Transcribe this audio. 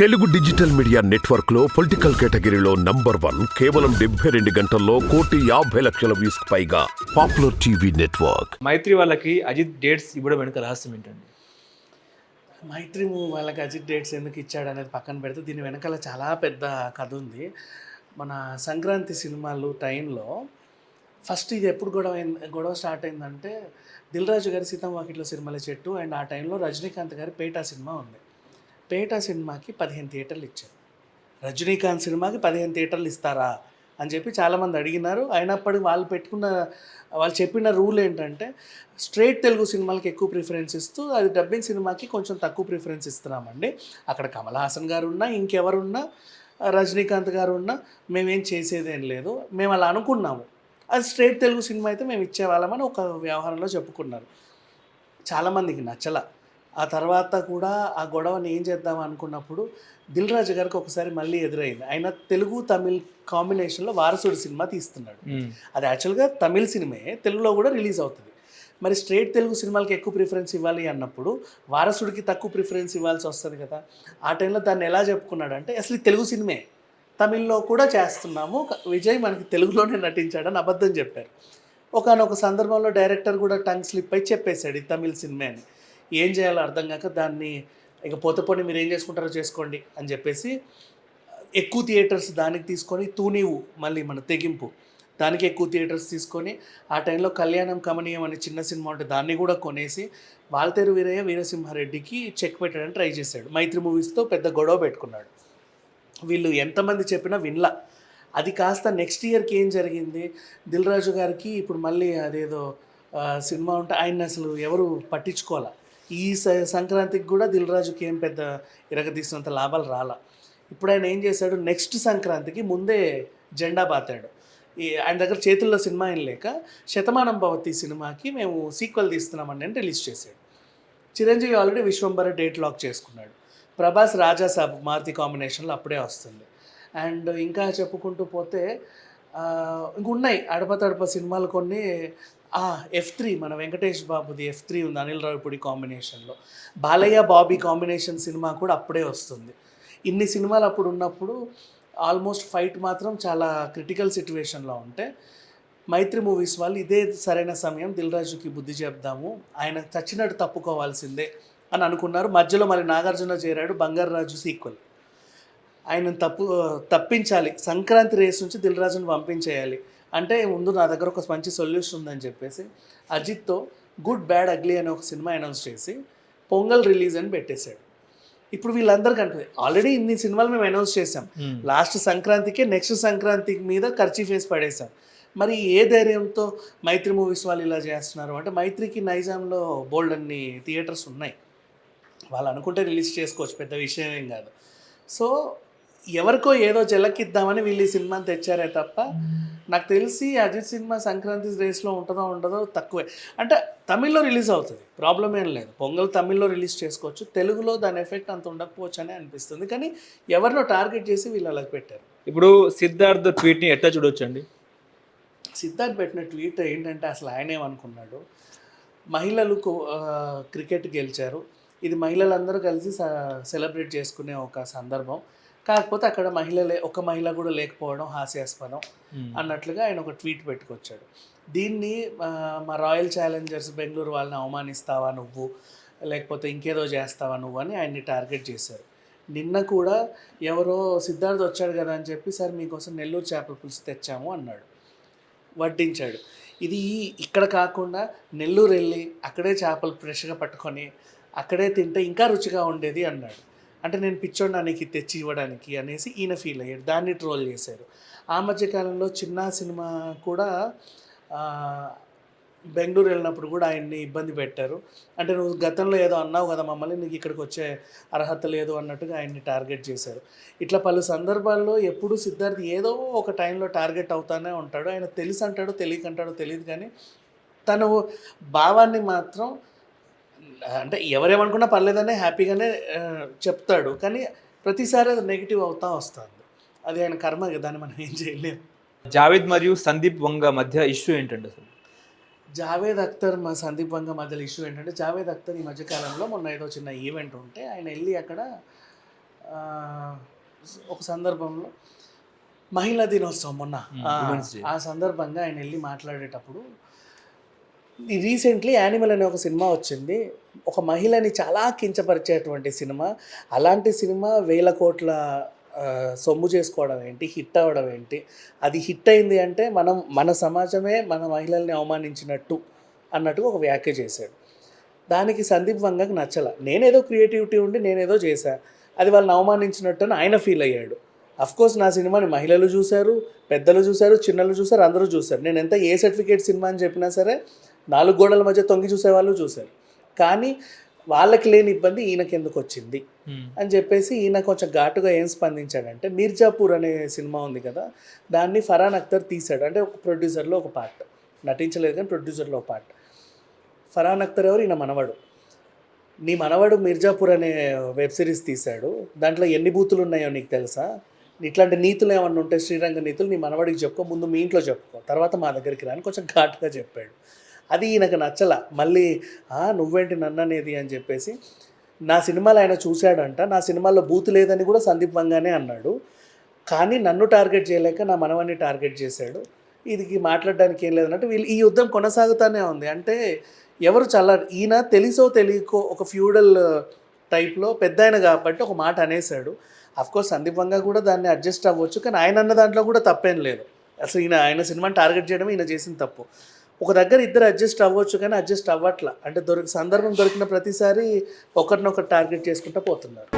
Telugu digital media నెట్వర్క్లో political కేటగిరీలో number one కేవలం డెబ్బై రెండు గంటల్లో కోటి యాభై లక్షల వ్యూస్ పైగా పాపులర్ టీవీ నెట్వర్క్. మైత్రి వాళ్ళకి అజిత్ డేట్స్ ఇవ్వడం వెనుక రహస్యం ఏంటండి? మైత్రి వాళ్ళకి అజిట్ డేట్స్ ఎందుకు ఇచ్చాడు అనేది పక్కన పెడితే దీని వెనకాల చాలా పెద్ద కథ ఉంది. మన సంక్రాంతి సినిమాలు టైంలో ఫస్ట్ ఇది ఎప్పుడు గొడవ గొడవ స్టార్ట్ అయిందంటే దిల్ రాజు గారి సీతం వాకిట్లో సినిమాల చెట్టు అండ్ ఆ టైంలో రజనీకాంత్ గారి పేటా సినిమా ఉంది. పేట సినిమాకి పదిహేను థియేటర్లు ఇచ్చారు. రజనీకాంత్ సినిమాకి పదిహేను థియేటర్లు ఇస్తారా అని చెప్పి చాలామంది అడిగినారు. అయినప్పటికీ వాళ్ళు పెట్టుకున్న వాళ్ళు చెప్పిన రూల్ ఏంటంటే స్ట్రేట్ తెలుగు సినిమాలకి ఎక్కువ ప్రిఫరెన్స్ ఇస్తూ అది డబ్బింగ్ సినిమాకి కొంచెం తక్కువ ప్రిఫరెన్స్ ఇస్తున్నామండి. అక్కడ కమల్ హాసన్ గారు ఉన్నా ఇంకెవరున్నా రజనీకాంత్ గారు ఉన్నా మేమేం చేసేదేం లేదు. మేము అలా అనుకున్నాము. అది స్ట్రేట్ తెలుగు సినిమా అయితే మేము ఇచ్చేవాళ్ళమని ఒక వ్యవహారంలో చెప్పుకున్నారు. చాలామందికి నచ్చల. ఆ తర్వాత కూడా ఆ గొడవని ఏం చేద్దాం అనుకున్నప్పుడు దిల్ రాజు గారికి ఒకసారి మళ్ళీ ఎదురైంది. ఆయన తెలుగు తమిళ్ కాంబినేషన్లో వారసుడు సినిమా తీస్తున్నాడు. అది యాక్చువల్గా తమిళ్ సినిమే తెలుగులో కూడా రిలీజ్ అవుతుంది. మరి స్ట్రేట్ తెలుగు సినిమాలకి ఎక్కువ ప్రిఫరెన్స్ ఇవ్వాలి అన్నప్పుడు వారసుడికి తక్కువ ప్రిఫరెన్స్ ఇవ్వాల్సి వస్తుంది కదా. ఆ టైంలో దాన్ని ఎలా చెప్పుకున్నాడు అంటే అసలు తెలుగు సినిమే తమిళ్ళో కూడా చేస్తున్నాము విజయ్ మనకి తెలుగులోనే నటించాడని అబద్ధం చెప్పారు. ఒకనొక సందర్భంలో డైరెక్టర్ కూడా టంగ్ స్లిప్ అయి చెప్పేశాడు ఇది తమిళ్ సినిమా అని ఏం చేయాలో అర్థం కాక దాన్ని ఇక పోతపోని మీరు ఏం చేసుకుంటారో చేసుకోండి అని చెప్పేసి ఎక్కువ థియేటర్స్ దానికి తీసుకొని తూనీవు మళ్ళీ మన తెగింపు. దానికి ఎక్కువ థియేటర్స్ తీసుకొని ఆ టైంలో కళ్యాణం కమనీయం అనే చిన్న సినిమా ఉంటే దాన్ని కూడా కొనేసి వాల్తేరు వీరయ్య వీరసింహారెడ్డికి చెక్ పెట్టడానికి ట్రై చేశాడు. మైత్రి మూవీస్తో పెద్ద గొడవ పెట్టుకున్నాడు. వీళ్ళు ఎంతమంది చెప్పినా వినలా. అది కాస్త నెక్స్ట్ ఇయర్కి ఏం జరిగింది? దిల్ రాజు గారికి ఇప్పుడు మళ్ళీ అదేదో సినిమా ఉంటే ఆయన అసలు ఎవరు పట్టించుకోవాలా? ఈ స- సంక్రాంతికి కూడా దిల్ రాజుకి ఏం పెద్ద ఇరగదీసినంత లాభాలు రాలా. ఇప్పుడు ఆయన ఏం చేశాడు నెక్స్ట్ సంక్రాంతికి ముందే జెండా బాతాడు. ఈ ఆయన దగ్గర చేతుల్లో సినిమా ఏం లేక శతమానం భవతి సినిమాకి మేము సీక్వెల్ తీస్తున్నామని అని రిలీజ్ చేశాడు. Chiranjeevi already Vishwambhara date lock చేసుకున్నాడు. ప్రభాస్ రాజాసాబ్ మారుతి కాంబినేషన్లో అప్పుడే వస్తుంది. అండ్ ఇంకా చెప్పుకుంటూ పోతే ఆ, ఇంక ఉన్నాయి అడప తడప సినిమాలు కొన్ని. ఎఫ్ త్రీ మన వెంకటేష్ బాబుది ఎఫ్ త్రీ ఉంది అనిల్ రావిపూడి కాంబినేషన్లో. బాలయ్య బాబీ కాంబినేషన్ సినిమా కూడా అప్పుడే వస్తుంది. ఇన్ని సినిమాలు అప్పుడు ఉన్నప్పుడు ఆల్మోస్ట్ ఫైట్ మాత్రం చాలా క్రిటికల్ సిచ్యువేషన్లో ఉంటే మైత్రి మూవీస్ వాళ్ళు ఇదే సరైన సమయం దిల్ రాజుకి బుద్ధి చెప్దాము ఆయన చచ్చినట్టు తప్పుకోవాల్సిందే అని అనుకున్నారు. మధ్యలో మరి నాగార్జున చేరాడు బంగారు రాజు సీక్వెల్ ఆయన తప్పు తప్పించాలి. సంక్రాంతి రేస్ నుంచి దిల్ రాజుని పంపించేయాలి. అంటే ముందు నా దగ్గర ఒక మంచి సొల్యూషన్ ఉందని చెప్పేసి అజిత్తో గుడ్ బ్యాడ్ అగ్లీ అనే ఒక సినిమా అనౌన్స్ చేసి పొంగల్ రిలీజ్ అని పెట్టేశాడు. ఇప్పుడు వీళ్ళందరికీ అంటే ఆల్రెడీ ఇన్ని సినిమాలు మేము అనౌన్స్ చేసాం లాస్ట్ సంక్రాంతికే నెక్స్ట్ సంక్రాంతి మీద ఖర్చు ఫేస్ పడేసాం మరి ఏ ధైర్యంతో మైత్రి మూవీస్ వాళ్ళు ఇలా చేస్తున్నారు? అంటే మైత్రికి నైజాంలో బోల్డ్ అన్ని థియేటర్స్ ఉన్నాయి. వాళ్ళు అనుకుంటే రిలీజ్ చేసుకోవచ్చు పెద్ద విషయం ఏం కాదు. సో ఎవరికో ఏదో జలకిద్దామని వీళ్ళు ఈ సినిమాని తెచ్చారే తప్ప నాకు తెలిసి అజిత్ సినిమా సంక్రాంతి రేస్లో ఉంటుందో ఉండదో తక్కువే. అంటే తమిళ్ళో రిలీజ్ అవుతుంది. ప్రాబ్లం ఏం లేదు. పొంగల్ తమిళ్ళో రిలీజ్ చేసుకోవచ్చు. తెలుగులో దాని ఎఫెక్ట్ అంత ఉండకపోవచ్చు అని అనిపిస్తుంది. కానీ ఎవరినో టార్గెట్ చేసి వీళ్ళు అలా పెట్టారు. ఇప్పుడు సిద్ధార్థ్ ట్వీట్ని ఎట్లా చూడొచ్చండి? సిద్ధార్థ్ పెట్టిన ట్వీట్ ఏంటంటే అసలు ఆయన ఏమనుకున్నాడు? మహిళలు క్రికెట్ గెలిచారు. ఇది మహిళలందరూ కలిసి సెలబ్రేట్ చేసుకునే ఒక సందర్భం. కాకపోతే అక్కడ మహిళలే ఒక మహిళ కూడా లేకపోవడం హాస్యాస్పదం అన్నట్లుగా ఆయన ఒక ట్వీట్ పెట్టుకొచ్చాడు. దీన్ని మా రాయల్ ఛాలెంజర్స్ బెంగళూరు వాళ్ళని అవమానిస్తావా నువ్వు? లేకపోతే ఇంకేదో చేస్తావా నువ్వు అని ఆయన్ని టార్గెట్ చేశారు. నిన్న కూడా ఎవరో సిద్ధార్థ్ వచ్చాడు కదా అని చెప్పి సార్ మీకోసం నెల్లూరు చేపల పులుసు తెచ్చాము అన్నాడు. వడ్డించాడు. ఇది ఇక్కడ కాకుండా నెల్లూరు వెళ్ళి అక్కడే చేపలు ఫ్రెష్గా పట్టుకొని అక్కడే తింటే ఇంకా రుచిగా ఉండేది అన్నాడు. అంటే నేను పిచ్చోడానికి తెచ్చి ఇవ్వడానికి అనేసి ఈయన ఫీల్ అయ్యాడు. దాన్ని ట్రోల్ చేశారు. ఆ మధ్యకాలంలో చిన్న సినిమా కూడా బెంగళూరు వెళ్ళినప్పుడు కూడా ఆయన్ని ఇబ్బంది పెట్టారు. అంటే నువ్వు గతంలో ఏదో అన్నావు కదా మమ్మల్ని నీకు ఇక్కడికి వచ్చే అర్హత లేదు అన్నట్టుగా ఆయన్ని టార్గెట్ చేశారు. ఇట్లా పలు సందర్భాల్లో ఎప్పుడు సిద్ధార్థ్ ఏదో ఒక టైంలో టార్గెట్ అవుతానే ఉంటాడు. ఆయన తెలిసి అంటాడో తెలియకంటాడో తెలియదు కానీ తను భావాన్ని మాత్రం అంటే ఎవరేమనుకున్నా పర్లేదనే హ్యాపీగానే చెప్తాడు. కానీ ప్రతిసారి అది నెగిటివ్ అవుతా వస్తుంది. అది ఆయన కర్మ కదా, దాన్ని మనం ఏం చేయలేము జావేద్ మరియు సందీప్ వంగ మధ్య ఇష్యూ ఏంటండి అసలు? జావేద్ అఖ్తర్ మా సందీప్ వంగ మధ్యలో ఇష్యూ ఏంటంటే జావేద్ అఖ్తర్ ఈ మధ్యకాలంలో మొన్న ఏదో చిన్న ఈవెంట్ ఉంటే ఆయన వెళ్ళి అక్కడ ఒక సందర్భంలో మహిళా దినోత్సవం మొన్న ఆ, సందర్భంగా ఆయన వెళ్ళి మాట్లాడేటప్పుడు రీసెంట్లీ యానిమల్ అనే ఒక సినిమా వచ్చింది. ఒక మహిళని చాలా కించపరిచేటువంటి సినిమా. అలాంటి సినిమా వేల కోట్ల సొమ్ము చేసుకోవడం ఏంటి? హిట్ అవ్వడం ఏంటి? అది హిట్ అయింది అంటే మనం మన సమాజమే మన మహిళల్ని అవమానించినట్టు అన్నట్టుగా ఒక వ్యాఖ్య చేశాడు. దానికి సందీప్ వంగకు నచ్చల. నేనేదో క్రియేటివిటీ ఉండి నేనేదో చేశా. అది వాళ్ళని అవమానించినట్టు అని ఆయన ఫీల్ అయ్యాడు. కోర్స్ నా సినిమాని మహిళలు చూశారు పెద్దలు చూశారు చిన్నలు చూశారు అందరూ చూశారు. నేను ఎంత ఏ సర్టిఫికేట్ సినిమా అని చెప్పినా సరే నాలుగు గోడల మధ్య తొంగి చూసేవాళ్ళు చూశారు. కానీ వాళ్ళకి లేని ఇబ్బంది ఈయనకి ఎందుకు వచ్చింది. అని చెప్పేసి ఈయన కొంచెం ఘాటుగా ఏం స్పందించాడంటే మీర్జాపూర్ అనే సినిమా ఉంది కదా దాన్ని ఫరాన్ అఖ్తర్ తీశాడు. అంటే ఒక ప్రొడ్యూసర్లో ఒక పార్ట్. నటించలేదు కానీ ప్రొడ్యూసర్లో ఒక పార్ట్. ఫరాన్ అఖ్తర్ ఎవరు? ఈయన మనవడు. నీ మనవడు మిర్జాపూర్ అనే వెబ్ సిరీస్ తీశాడు. దాంట్లో ఎన్ని బూతులు ఉన్నాయో నీకు తెలుసా? ఇట్లాంటి నీతులు ఏమన్నా ఉంటే శ్రీరంగ నీతులు నీ మనవడికి చెప్పుకో ముందు మీ ఇంట్లో చెప్పుకో. తర్వాత మా దగ్గరికి రాని కొంచెం ఘాటుగా చెప్పాడు. అది ఈయనకు నచ్చల. మళ్ళీ "ఆ, నువ్వేంటి నన్ను అనేది అని చెప్పేసి నా సినిమాలు ఆయన చూశాడంట. నా సినిమాలో బూత్ లేదని కూడా సందీప్ వంగానే అన్నాడు. కానీ నన్ను టార్గెట్ చేయలేక నా మనవన్ని టార్గెట్ చేశాడు. ఇది మాట్లాడడానికి ఏం లేదన్నట్టు వీళ్ళు ఈ యుద్ధం కొనసాగుతూనే ఉంది. అంటే ఎవరు చాలా ఈయన తెలిసో తెలియకో ఒక ఫ్యూడల్ టైప్లో పెద్ద ఆయన కాబట్టి ఒక మాట అనేసాడు అఫ్కోర్స్ సందీప్ వంగ కూడా దాన్ని అడ్జస్ట్ అవ్వచ్చు. కానీ ఆయన అన్న దాంట్లో కూడా తప్పేం లేదు. అసలు ఈయన ఆయన సినిమాని టార్గెట్ చేయడం ఈయన చేసిన తప్పు. ఒక దగ్గర ఇద్దరు అడ్జస్ట్ అవ్వచ్చు కానీ అడ్జస్ట్ అవ్వట్లా. అంటే దొరికి సందర్భం దొరికిన ప్రతిసారి ఒకరినొకరు టార్గెట్ చేసుకుంటూ పోతున్నారు.